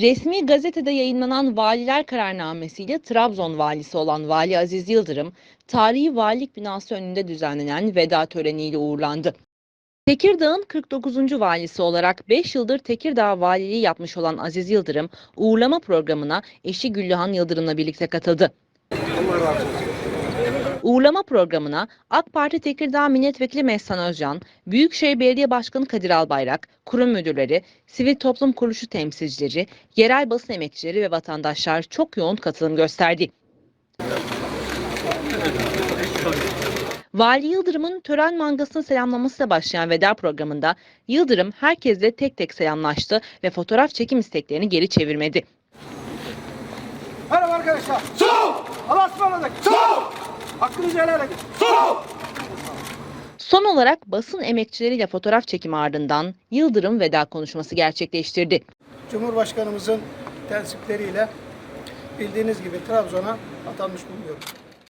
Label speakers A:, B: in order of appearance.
A: Resmi gazetede yayınlanan valiler kararnamesiyle Trabzon valisi olan Vali Aziz Yıldırım, tarihi valilik binası önünde düzenlenen veda töreniyle uğurlandı. Tekirdağ'ın 49. valisi olarak 5 yıldır Tekirdağ valiliği yapmış olan Aziz Yıldırım, uğurlama programına eşi Güllühan Yıldırım'la birlikte katıldı. Uğurlama programına AK Parti Tekirdağ Milletvekili Mehsan Özcan, Büyükşehir Belediye Başkanı Kadir Albayrak, kurum müdürleri, sivil toplum kuruluşu temsilcileri, yerel basın emekçileri ve vatandaşlar çok yoğun katılım gösterdi. Vali Yıldırım'ın tören mangasını selamlamasıyla başlayan veda programında Yıldırım herkesle tek tek selamlaştı ve fotoğraf çekim isteklerini geri çevirmedi.
B: Merhaba arkadaşlar. Sol! Allah'a ısmarladık. Sol! Hakkınızı helal edin. Sol!
A: Son olarak basın emekçileriyle fotoğraf çekimi ardından Yıldırım veda konuşması gerçekleştirdi.
B: Cumhurbaşkanımızın tensipleriyle bildiğiniz gibi Trabzon'a atanmış bulunuyorum.